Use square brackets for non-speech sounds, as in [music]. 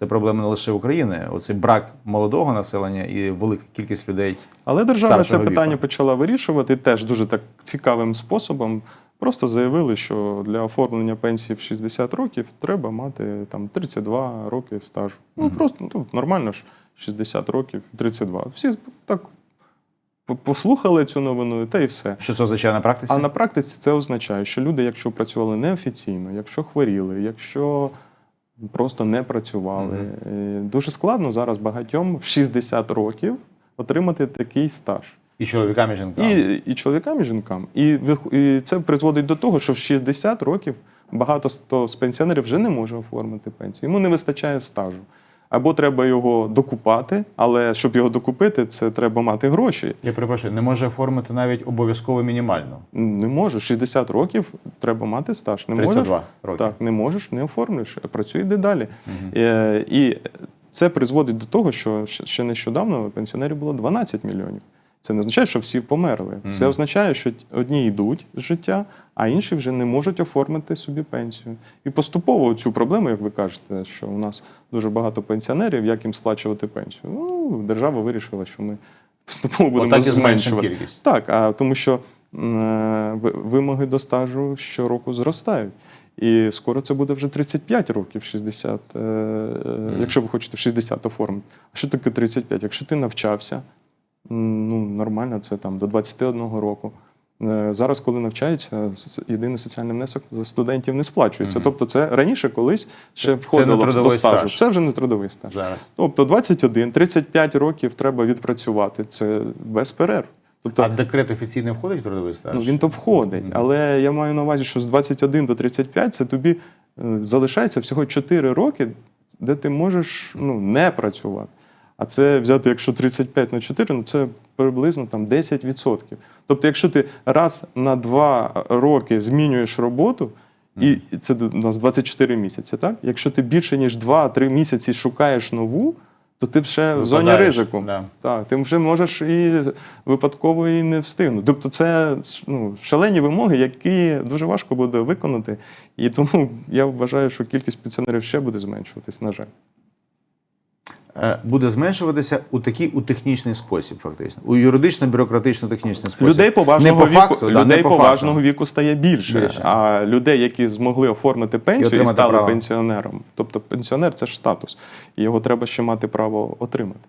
це проблема не лише України. Оцей брак молодого населення і велика кількість людей. Але держава це Старшого питання почала вирішувати теж дуже так цікавим способом. Просто заявили, що для оформлення пенсії в 60 років треба мати там 32 роки стажу. Ну просто ну, нормально ж 60 років, 32. Всі так послухали цю новину, та й все. Що це означає на практиці? А на практиці це означає, що люди, якщо працювали неофіційно, якщо хворіли, якщо просто не працювали, е, дуже складно зараз багатьом в 60 років отримати такий стаж. І чоловікам, і жінкам. І, і чоловікам, і жінкам. І, і це призводить до того, що в 60 років багато хто з пенсіонерів вже не може оформити пенсію. Йому не вистачає стажу. Або треба його докупати, але щоб його докупити, це треба мати гроші. Я перепрошую, не може оформити навіть обов'язково мінімально. Не можеш. 60 років треба мати стаж. Не 32 можеш, роки. Так, не можеш, не оформлюєш. Працюй йди далі. Угу. і це призводить до того, що ще- ще нещодавно пенсіонерів було 12 мільйонів. Це не означає, що всі померли. Це означає, що одні йдуть з життя, а інші вже не можуть оформити собі пенсію. І поступово цю проблему, як ви кажете, що у нас дуже багато пенсіонерів, як їм сплачувати пенсію. Ну, держава вирішила, що ми [laughs] поступово будемо Отак зменшувати. кількість. Так, а тому що е, вимоги до стажу щороку зростають. І скоро це буде вже 35 років, 60, е, е, якщо ви хочете в 60 оформити. А що таке 35? Якщо ти навчався, нормально, це там до 21 року. Е, Зараз, коли навчається, єдиний соціальний внесок за студентів не сплачується. Тобто, це раніше колись ще входило до стажу. стаж. Це вже не трудовий стаж. Зараз. Тобто 21, 35 років треба відпрацювати. Це без перерв. Тобто, А декрет офіційно входить в трудовий стаж? Ну, він то входить, але я маю на увазі, що з 21 до 35 це тобі е, залишається всього 4 роки, де ти можеш ну, не працювати. А це взяти, якщо 35 на 4, ну це приблизно там 10%. Тобто, якщо ти раз на 2 роки змінюєш роботу, і це у нас 24 місяці, так? Якщо ти більше ніж 2-3 місяці шукаєш нову, то ти вже в зоні ризику. да. Так, ти вже можеш і випадково і не встигнути. Тобто, це ну, шалені вимоги, які дуже важко буде виконати. І тому я вважаю, що кількість пенсіонерів ще буде зменшуватись, на жаль. Е, Буде зменшуватися у такий у технічний спосіб, фактично. У юридично-бюрократично-технічний спосіб. Людей поважного не по віку, факту, да, людей не по поважного факту. віку стає більше, Більше. а людей, які змогли оформити пенсію і, і стали право. пенсіонером. Тобто пенсіонер це ж статус, і його треба ще мати право отримати.